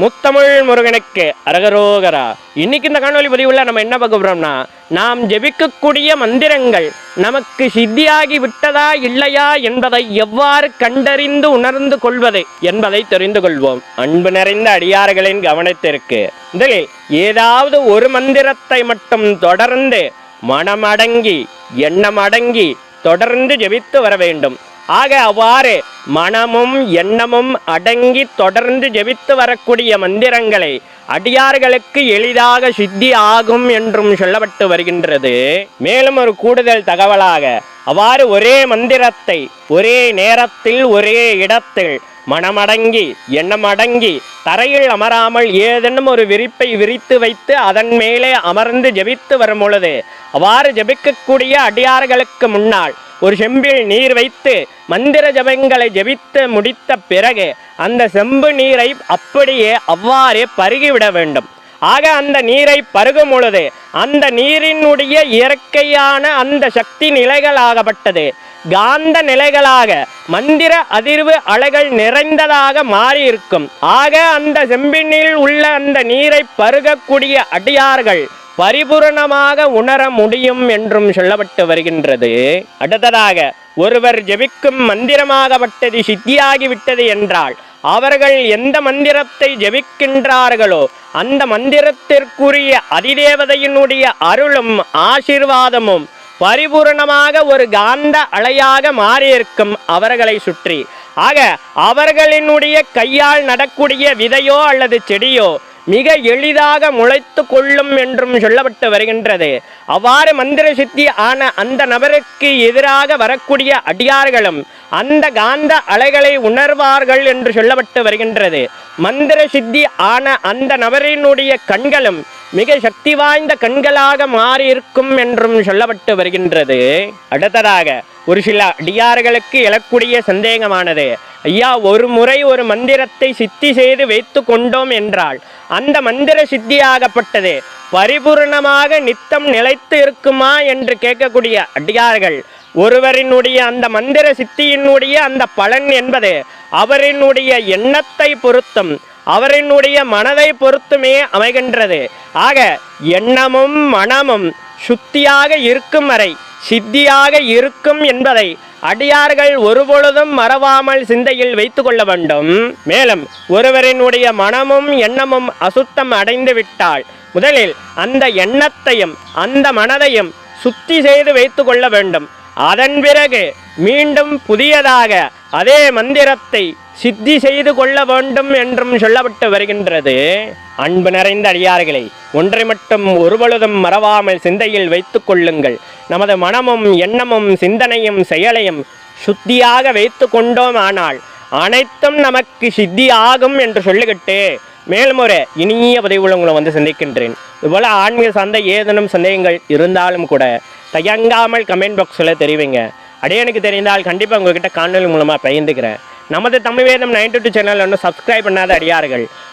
முத்தமிழ் முருகனுக்கு அரகரோகரா. இன்னைக்கு இந்த காணொலி பதிவுள்ள நம்ம என்ன பார்க்க போறோம்னா நாம் ஜெபிக்கக்கூடிய மந்திரங்கள் நமக்கு சித்தியாகி விட்டதா இல்லையா என்பதை எவ்வாறு கண்டறிந்து உணர்ந்து கொள்வது என்பதை தெரிந்து கொள்வோம். அன்பு நிறைந்த அடியார்களின் கவனத்திற்கு. முதலில் ஏதாவது ஒரு மந்திரத்தை மட்டும் தொடர்ந்து மனமடங்கி எண்ணம் அடங்கி தொடர்ந்து ஜெபித்து வர வேண்டும். ஆக அவ்வாறு மனமும் எண்ணமும் அடங்கி தொடர்ந்து ஜெபித்து வரக்கூடிய மந்திரங்களை அடியார்களுக்கு எளிதாக சித்தி ஆகும் என்றும் சொல்லப்பட்டு வருகின்றது. மேலும் ஒரு கூடுதல் தகவலாக அவ்வாறு ஒரே மந்திரத்தை ஒரே நேரத்தில் ஒரே இடத்தில் மனமடங்கி எண்ணமடங்கி தரையில் அமராமல் ஏதேனும் ஒரு விரிப்பை விரித்து வைத்து அதன் மேலே அமர்ந்து ஜெபித்து வரும் பொழுது அவ்வாறு ஜெபிக்கக்கூடிய அடியார்களுக்கு முன்னால் ஒரு செம்பில் நீர் வைத்து மந்திர ஜபங்களை ஜெபித்து முடித்த பிறகு அந்த செம்பு நீரை அப்படியே அவ்வாறே பருகிவிட வேண்டும். ஆக அந்த நீரை பருகும் பொழுது அந்த நீரினுடைய இயற்கையான அந்த சக்தி நிலைகளாகப்பட்டது. காந்த நிலைகளாக மந்திர அதிர்வு அலைகள் நிறைந்ததாக மாறியிருக்கும். ஆக அந்த செம்பினில் உள்ள அந்த நீரை பருகக்கூடிய அடியார்கள் பரிபூரணமாக உணர முடியும் என்றும் சொல்லப்பட்டு வருகின்றது. அடுத்ததாக ஒருவர் ஜெபிக்கும் மந்திரமாகப்பட்டது சித்தியாகிவிட்டது என்றால் அவர்கள் எந்த மந்திரத்தை ஜெபிக்கின்றார்களோ அந்த மந்திரத்திற்குரிய அதிதேவதையினுடைய அருளும் ஆசீர்வாதமும் பரிபூரணமாக ஒரு காந்த அலையாக மாறியிருக்கும் அவர்களை சுற்றி. ஆக அவர்களினுடைய கையால் நடக்கூடிய விதையோ அல்லது செடியோ மிக எளிதாக முளைத்து கொள்ளும் என்றும் சொல்லப்பட்டு வருகின்றது. அவ்வாறு மந்திர சித்தி ஆன அந்த நபருக்கு எதிராக வரக்கூடிய அடியார்களும் அந்த காந்த அலைகளை உணர்வார்கள் என்று சொல்லப்பட்டு வருகின்றது. மந்திர சித்தி ஆன அந்த நபரினுடைய கண்களும் மிக சக்தி வாய்ந்த கண்களாக மாறியிருக்கும் என்றும் சொல்லப்பட்டு வருகின்றது. அடுத்ததாக ஒரு சில அடியார்களுக்கு எழக்கூடிய சந்தேகமானது. ஐயா ஒரு முறை ஒரு மந்திரத்தை சித்தி செய்து வைத்து கொண்டோம் என்றால் அந்த மந்திர சித்தியாகப்பட்டது. பரிபூர்ணமாக நித்தம் நிலைத்து இருக்குமா என்று கேட்கக்கூடிய அடியார்கள் ஒருவரினுடைய அந்த மந்திர சித்தியினுடைய அந்த பலன் என்பது அவரினுடைய எண்ணத்தை பொருத்தும் அவரினுடைய மனதை பொறுத்துமே அமைகின்றது. ஆக எண்ணமும் மனமும் சுத்தியாக இருக்கும் வரை சித்தியாக இருக்கும் என்பதை அடியார்கள் ஒருபொழுதும் மறவாமல் சிந்தையில் வைத்து கொள்ள வேண்டும். மேலும் ஒருவரினுடைய மனமும் எண்ணமும் அசுத்தம் அடைந்து விட்டால் முதலில் அந்த எண்ணத்தையும் அந்த மனதையும் சுத்தி செய்து வைத்து கொள்ள வேண்டும். அதன் பிறகு மீண்டும் புதியதாக அதே மந்திரத்தை சித்தி செய்து கொள்ள வேண்டும் என்றும் சொல்லப்பட்டு வருகின்றது. அன்பு நிறைந்த அடியார்களை ஒன்றை மட்டும் ஒருபொழுதும் மறவாமல் சிந்தையில் வைத்து கொள்ளுங்கள். நமது மனமும் எண்ணமும் சிந்தனையும் செயலையும் சுத்தியாக வைத்து கொண்டோம் ஆனால் அனைத்தும் நமக்கு சித்தி ஆகும் என்று சொல்லிக்கிட்டு மேலும் இனிய பதிவுல உங்களை வந்து சந்திக்கின்றேன். இதுபோல் ஆன்மீக சார்ந்த ஏதேனும் சந்தேகங்கள் இருந்தாலும் கூட தயங்காமல் கமெண்ட் பாக்ஸில் தெரிவிங்க. அடையனுக்கு தெரிந்தால் கண்டிப்பாக உங்ககிட்ட காணொலி மூலமாக பகிர்ந்துக்கிறேன். நமது தமிழ் வேதம் நைன்டி டூ சேனல் ஒன்றும் சப்ஸ்கிரைப் பண்ணாத அடியார்கள்